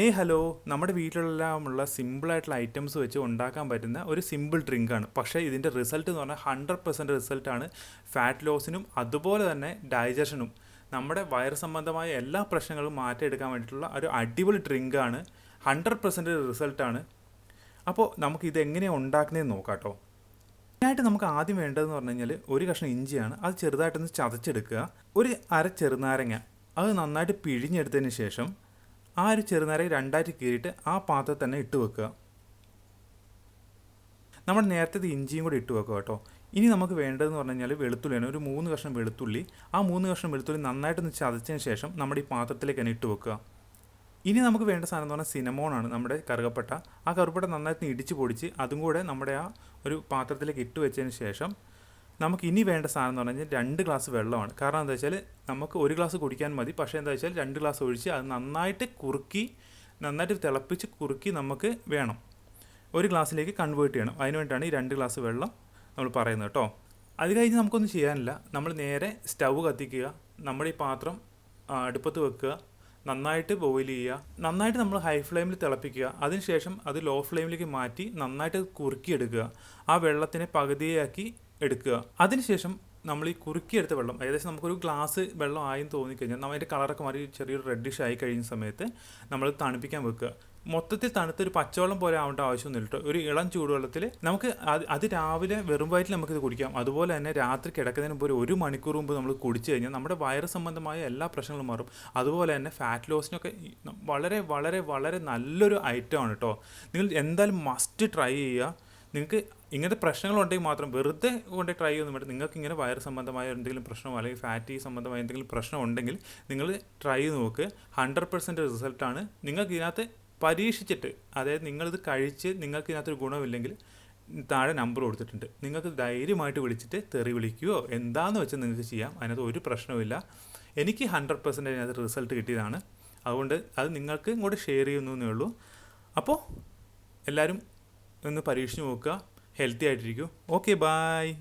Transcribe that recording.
ഏയ് ഹലോ. നമ്മുടെ വീട്ടിലെല്ലാമുള്ള സിമ്പിളായിട്ടുള്ള ഐറ്റംസ് വെച്ച് ഉണ്ടാക്കാൻ പറ്റുന്ന ഒരു സിമ്പിൾ ഡ്രിങ്കാണ്. പക്ഷേ ഇതിന്റെ റിസൾട്ട് എന്ന് പറഞ്ഞാൽ ഹൺഡ്രഡ് പെർസെന്റ് റിസൾട്ടാണ് ഫാറ്റ് ലോസിനും അതുപോലെ തന്നെ ഡൈജഷനും. നമ്മുടെ വയറ് സംബന്ധമായ എല്ലാ പ്രശ്നങ്ങളും മാറ്റിയെടുക്കാൻ വേണ്ടിയിട്ടുള്ള ഒരു അടിപൊളി ഡ്രിങ്കാണ്. ഹൺഡ്രഡ് പെർസെന്റ് റിസൾട്ടാണ്. അപ്പോൾ നമുക്ക് ഇത് എങ്ങനെയാണ് ഉണ്ടാക്കുന്നതെന്ന് നോക്കാം കേട്ടോ. മെയിനായിട്ട് നമുക്ക് ആദ്യം വേണ്ടതെന്ന് പറഞ്ഞു കഴിഞ്ഞാൽ ഒരു കഷ്ണം ഇഞ്ചിയാണ്. അത് ചെറുതായിട്ടൊന്ന് ചതച്ചെടുക്കുക. ഒരു അര ചെറുനാരങ്ങ. അത് നന്നായിട്ട് പിഴിഞ്ഞെടുത്തതിന് ശേഷം ആ ഒരു ചെറുനാരെ രണ്ടായിട്ട് കീറിയിട്ട് ആ പാത്രത്തിൽ തന്നെ ഇട്ട് വെക്കുക. നമ്മൾ നേരത്തെ ഇഞ്ചിയും കൂടി ഇട്ട് വെക്കുക കേട്ടോ. ഇനി നമുക്ക് വേണ്ടതെന്ന് പറഞ്ഞു കഴിഞ്ഞാൽ വെളുത്തുള്ളിയാണ്. ഒരു മൂന്ന് കഷ്ണം വെളുത്തുള്ളി. ആ മൂന്ന് കഷ്ണം വെളുത്തുള്ളി നന്നായിട്ടൊന്ന് ചതച്ചതിന് ശേഷം നമ്മുടെ ഈ പാത്രത്തിലേക്ക് തന്നെ ഇട്ട് വെക്കുക. ഇനി നമുക്ക് വേണ്ട സാധനം എന്ന് പറഞ്ഞാൽ സിനമോണാണ് നമ്മുടെ കറുകപ്പട്ട. ആ കറുപ്പട്ട നന്നായിട്ട് ഇടിച്ച് പൊടിച്ച് അതും കൂടെ നമ്മുടെ ആ ഒരു പാത്രത്തിലേക്ക് ഇട്ട് വെച്ചതിന് ശേഷം നമുക്ക് ഇനി വേണ്ട സാധനം എന്ന് പറഞ്ഞാൽ രണ്ട് ഗ്ലാസ് വെള്ളമാണ്. കാരണം എന്താ വെച്ചാൽ നമുക്ക് ഒരു ഗ്ലാസ് കുടിക്കാൻ മതി. പക്ഷേ എന്താ വെച്ചാൽ രണ്ട് ഗ്ലാസ് ഒഴിച്ച് അത് നന്നായിട്ട് കുറുക്കി നന്നായിട്ട് തിളപ്പിച്ച് കുറുക്കി നമുക്ക് വേണം. ഒരു ഗ്ലാസ്സിലേക്ക് കൺവേർട്ട് ചെയ്യണം. അതിന് വേണ്ടിയിട്ടാണ് ഈ രണ്ട് ഗ്ലാസ് വെള്ളം നമ്മൾ പറയുന്നത് കേട്ടോ. അത് കഴിഞ്ഞ് നമുക്കൊന്നും ചെയ്യാനില്ല. നമ്മൾ നേരെ സ്റ്റൗ കത്തിക്കുക നമ്മുടെ ഈ പാത്രം അടുപ്പത്ത് വെക്കുക നന്നായിട്ട് ബോയിൽ ചെയ്യുക നന്നായിട്ട് നമ്മൾ ഹൈ ഫ്ലെയിമിൽ തിളപ്പിക്കുക. അതിനുശേഷം അത് ലോ ഫ്ലെയിമിലേക്ക് മാറ്റി നന്നായിട്ട് കുറുക്കിയെടുക്കുക. ആ വെള്ളത്തിനെ പകുതിയാക്കി എടുക്കുക. അതിനുശേഷം നമ്മൾ ഈ കുറുക്കിയെടുത്ത വെള്ളം ഏകദേശം നമുക്കൊരു ഗ്ലാസ് വെള്ളം ആയെന്ന് തോന്നിക്കഴിഞ്ഞാൽ നമ്മൾ അതിന്റെ കളറൊക്കെ മാറി ചെറിയൊരു റെഡിഷ് ആയി കഴിഞ്ഞ സമയത്ത് നമ്മൾ തണുപ്പിക്കാൻ വെക്കുക. മൊത്തത്തിൽ തണുത്ത ഒരു പച്ചവെള്ളം പോലെ ആവേണ്ട ആവശ്യമൊന്നുമില്ല കേട്ടോ ഒരു ഇളം ചൂടുവെള്ളത്തിൽ നമുക്ക് അത് അത് രാവിലെ വെറും വയറ്റിൽ നമുക്കിത് കുടിക്കാം. അതുപോലെ തന്നെ രാത്രി കിടക്കുന്നതിന് മുമ്പ് ഒരു മണിക്കൂർ മുമ്പ് നമ്മൾ കുടിച്ചു കഴിഞ്ഞാൽ നമ്മുടെ വയറ് സംബന്ധമായ എല്ലാ പ്രശ്നങ്ങളും മാറും. അതുപോലെ തന്നെ ഫാറ്റ് ലോസിനൊക്കെ വളരെ വളരെ വളരെ നല്ലൊരു ഐറ്റമാണ് കേട്ടോ നിങ്ങൾ എന്തായാലും മസ്റ്റ് ട്രൈ ചെയ്യുക. നിങ്ങൾക്ക് ഇങ്ങനത്തെ പ്രശ്നങ്ങളുണ്ടെങ്കിൽ മാത്രം വെറുതെ കൊണ്ട് ട്രൈ ചെയ്യുന്നു വേണ്ട. നിങ്ങൾക്ക് ഇങ്ങനെ വയർ സംബന്ധമായ എന്തെങ്കിലും പ്രശ്നമോ അല്ലെങ്കിൽ ഫാറ്റി സംബന്ധമായ എന്തെങ്കിലും പ്രശ്നം ഉണ്ടെങ്കിൽ നിങ്ങൾ ട്രൈ നോക്ക്. ഹൺഡ്രഡ് പെർസെന്റ് റിസൾട്ടാണ് നിങ്ങൾക്ക് ഇതിനകത്ത് പരീക്ഷിച്ചിട്ട് അതായത് നിങ്ങളിത് കഴിച്ച് നിങ്ങൾക്ക് ഇതിനകത്തൊരു ഗുണമില്ലെങ്കിൽ താഴെ നമ്പർ കൊടുത്തിട്ടുണ്ട്. നിങ്ങൾക്ക് ധൈര്യമായിട്ട് വിളിച്ചിട്ട് തെറി വിളിക്കുകയോ എന്താണെന്ന് വെച്ചാൽ നിങ്ങൾക്ക് ചെയ്യാം. അതിനകത്ത് ഒരു പ്രശ്നവുമില്ല എനിക്ക് ഹൺഡ്രഡ് പെർസെന്റ് അതിനകത്ത് റിസൾട്ട് കിട്ടിയതാണ്. അതുകൊണ്ട് അത് നിങ്ങൾക്ക് ഇങ്ങോട്ട് ഷെയർ ചെയ്യുന്നു എന്നേ ഉള്ളൂ. അപ്പോൾ എല്ലാവരും ഒന്ന് പരീക്ഷിച്ച് നോക്കുക. ഹെൽത്തി ആയിട്ടിരിക്കൂ. Okay bye